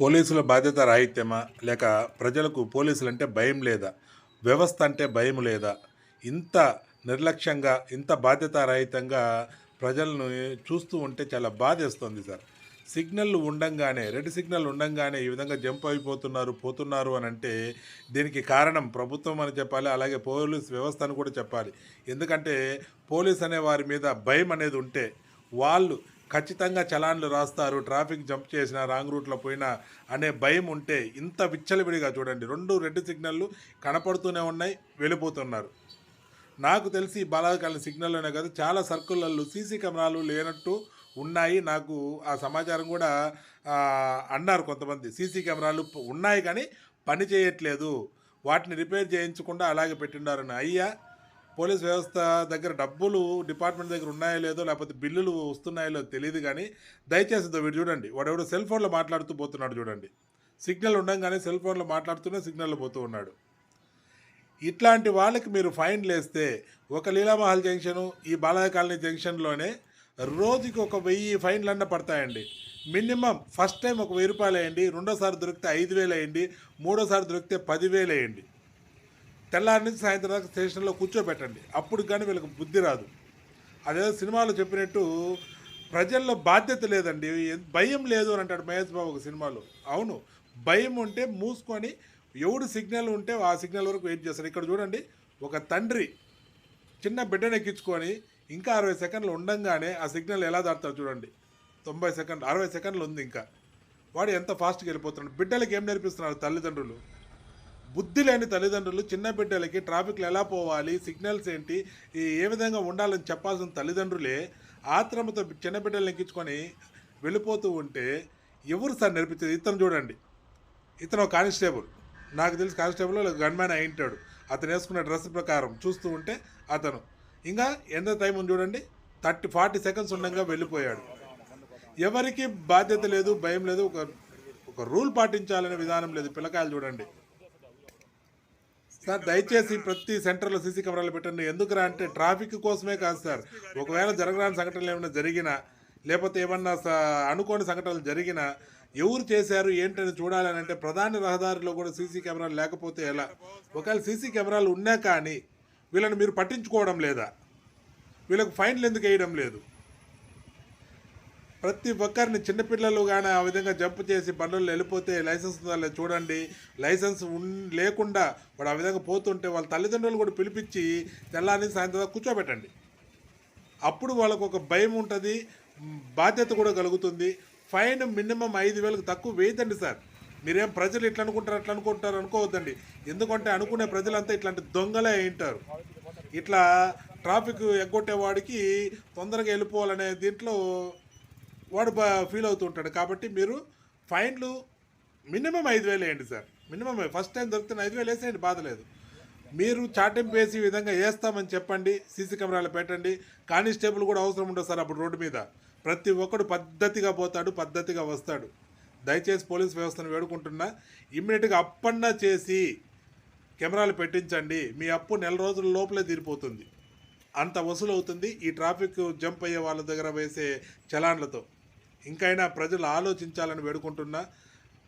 పోలీసుల బాధ్యత రాహిత్యమా? లేక ప్రజలకు పోలీసులు అంటే భయం లేదా? వ్యవస్థ అంటే భయం లేదా? ఇంత నిర్లక్ష్యంగా ఇంత బాధ్యతారహితంగా ప్రజలను చూస్తూ ఉంటే చాలా బాధేస్తుంది సార్. సిగ్నల్ ఉండంగానే రెడ్ సిగ్నల్ ఉండంగానే ఈ విధంగా జంప్ అయిపోతున్నారు పోతున్నారు అని అంటే దీనికి కారణం ప్రభుత్వం అని చెప్పాలి అలాగే పోలీస్ వ్యవస్థ అని కూడా చెప్పాలి. ఎందుకంటే పోలీస్ అనే వారి మీద భయం అనేది ఉంటే వాళ్ళు ఖచ్చితంగా చలాన్లు రాస్తారు ట్రాఫిక్ జంప్ చేసిన రాంగ్ రూట్లో పోయినా అనే భయం ఉంటే ఇంత విచ్చలవిడిగా చూడండి. రెండు రెడ్ సిగ్నల్లు కనపడుతూనే ఉన్నాయి వెళ్ళిపోతున్నారు. నాకు తెలిసి ఈ బాలాకాలం సిగ్నల్లోనే కాదు చాలా సర్కిళ్ళల్లో సీసీ కెమెరాలు లేనట్టు ఉన్నాయి. నాకు ఆ సమాచారం కూడా అన్నారు కొంతమంది. సీసీ కెమెరాలు ఉన్నాయి కానీ పని చేయట్లేదు. వాటిని రిపేర్ చేయించకుండా అలాగే పెట్టిండారని. అయ్యా పోలీస్ వ్యవస్థ దగ్గర డబ్బులు డిపార్ట్మెంట్ దగ్గర ఉన్నాయో లేదో లేకపోతే బిల్లులు వస్తున్నాయో లేదో తెలియదు కానీ దయచేసి వీడు చూడండి. వాడెవడో సెల్ ఫోన్లో మాట్లాడుతూ పోతున్నాడు చూడండి. సిగ్నల్ ఉండగానే సెల్ ఫోన్లో మాట్లాడుతూనే సిగ్నల్లో పోతూ ఉన్నాడు. ఇట్లాంటి వాళ్ళకి మీరు ఫైన్లు వేస్తే ఒక లీలామహల్ జంక్షను ఈ బాలాజీ కాలనీ జంక్షన్లోనే రోజుకి ఒక వెయ్యి ఫైన్లు అన్న పడతాయండి. మినిమం ఫస్ట్ టైం ఒక వెయ్యి రూపాయలు వేయండి రెండోసారి దొరికితే ఐదు వేలు వేయండి మూడోసారి దొరికితే పదివేలు వేయండి. తెల్లారి నుంచి సాయంత్రం దాకా స్టేషన్లో కూర్చోబెట్టండి. అప్పుడు కానీ వీళ్ళకి బుద్ధి రాదు. అదేదో సినిమాలో చెప్పినట్టు ప్రజల్లో బాధ్యత లేదండి. భయం లేదు అని అంటాడు మహేష్ బాబు ఒక సినిమాలో. అవును భయం ఉంటే మూసుకొని ఎవడు సిగ్నల్ ఉంటే ఆ సిగ్నల్ వరకు వెయిట్ చేస్తారు. ఇక్కడ చూడండి ఒక తండ్రి చిన్న బిడ్డను ఎక్కించుకొని ఇంకా అరవై సెకండ్లు ఉండంగానే ఆ సిగ్నల్ ఎలా దాడతాడు చూడండి. తొంభై సెకండ్లు అరవై సెకండ్లు ఉంది ఇంకా. వాడు ఎంత ఫాస్ట్గా వెళ్ళిపోతున్నాడు. బిడ్డలకి ఏం నేర్పిస్తున్నారు తల్లిదండ్రులు? బుద్ధి లేని తల్లిదండ్రులు చిన్న బిడ్డలకి ట్రాఫిక్లు ఎలా పోవాలి సిగ్నల్స్ ఏంటి ఏ విధంగా ఉండాలని చెప్పాల్సిన తల్లిదండ్రులే ఆత్రమతో చిన్న బిడ్డలు ఎక్కించుకొని వెళ్ళిపోతూ ఉంటే ఎవరు సార్ నేర్పించేది? ఇతను చూడండి. ఇతను ఒక కానిస్టేబుల్. నాకు తెలిసి కానిస్టేబుల్ గన్మ్యాన్ అయి ఉంటాడు. అతను వేసుకున్న డ్రెస్ ప్రకారం చూస్తూ ఉంటే అతను. ఇంకా ఎంత టైం ఉంది చూడండి? థర్టీ ఫార్టీ సెకండ్స్ ఉండగా వెళ్ళిపోయాడు. ఎవరికి బాధ్యత లేదు భయం లేదు ఒక ఒక రూల్ పాటించాలనే విధానం లేదు. పిల్లకాయలు చూడండి. సార్ దయచేసి ప్రతి సెంటర్లో సీసీ కెమెరాలు పెట్టండి. ఎందుకురా అంటే ట్రాఫిక్ కోసమే కాదు సార్. ఒకవేళ జరగరాని సంఘటనలు ఏమైనా జరిగినా లేకపోతే ఏమన్నా అనుకోని సంఘటనలు జరిగినా ఎవరు చేశారు ఏంటని చూడాలని అంటే ప్రధాన రహదారిలో కూడా సీసీ కెమెరాలు లేకపోతే ఎలా? ఒకవేళ సీసీ కెమెరాలు ఉన్నా కానీ వీళ్ళని మీరు పట్టించుకోవడం లేదా? వీళ్ళకు ఫైన్లు ఎందుకు వేయడం లేదు? ప్రతి ఒక్కరిని చిన్నపిల్లలు కానీ ఆ విధంగా జంప్ చేసి బండ్లలో వెళ్ళిపోతే లైసెన్స్ ఉందా లేదా చూడండి. లైసెన్స్ లేకుండా వాడు ఆ విధంగా పోతుంటే వాళ్ళ తల్లిదండ్రులు కూడా పిలిపించి తెల్లారి సాయంత్రం దాకా కూర్చోబెట్టండి. అప్పుడు వాళ్ళకు ఒక భయం ఉంటుంది బాధ్యత కూడా కలుగుతుంది. ఫైన్ మినిమం ఐదు వేలకు తక్కువ వేయదండి సార్. మీరేం ప్రజలు ఇట్లా అనుకుంటారు అట్లా అనుకుంటారు అనుకోవద్దండి. ఎందుకంటే అనుకునే ప్రజలంతా ఇట్లాంటి దొంగలే అయింటారు. ఇట్లా ట్రాఫిక్ ఎగ్గొట్టేవాడికి తొందరగా వెళ్ళిపోవాలనే దీంట్లో వాడు ఫీల్ ఫీల్ అవుతుంటాడు. కాబట్టి మీరు ఫైన్లు మినిమం ఐదు వేలు వేయండి సార్. మినిమం ఫస్ట్ టైం దొరుకుతున్న ఐదు వేలు వేసేయండి బాధలేదు మీరు చాటింపు వేసి విధంగా వేస్తామని చెప్పండి సీసీ కెమెరాలు పెట్టండి. కానిస్టేబుల్ కూడా అవసరం ఉండదు సార్ అప్పుడు రోడ్డు మీద. ప్రతి ఒక్కడు పద్ధతిగా పోతాడు పద్ధతిగా వస్తాడు. దయచేసి పోలీస్ వ్యవస్థను వేడుకుంటున్నా ఇమ్మీడియట్గా అప్పన్నా చేసి కెమెరాలు పెట్టించండి. మీ అప్పు నెల రోజుల లోపలే తీరిపోతుంది. అంత వసూలు అవుతుంది ఈ ట్రాఫిక్ జంప్ అయ్యే వాళ్ళ దగ్గర వేసే చలాన్లతో. ఇంకైనా ప్రజలు ఆలోచించాలని వేడుకుంటున్నా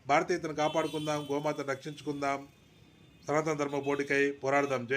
భారతీయతను కాపాడుకుందాం గోమాతను రక్షించుకుందాం. సనాతన ధర్మ పోటీకై పోరాడదాం. జై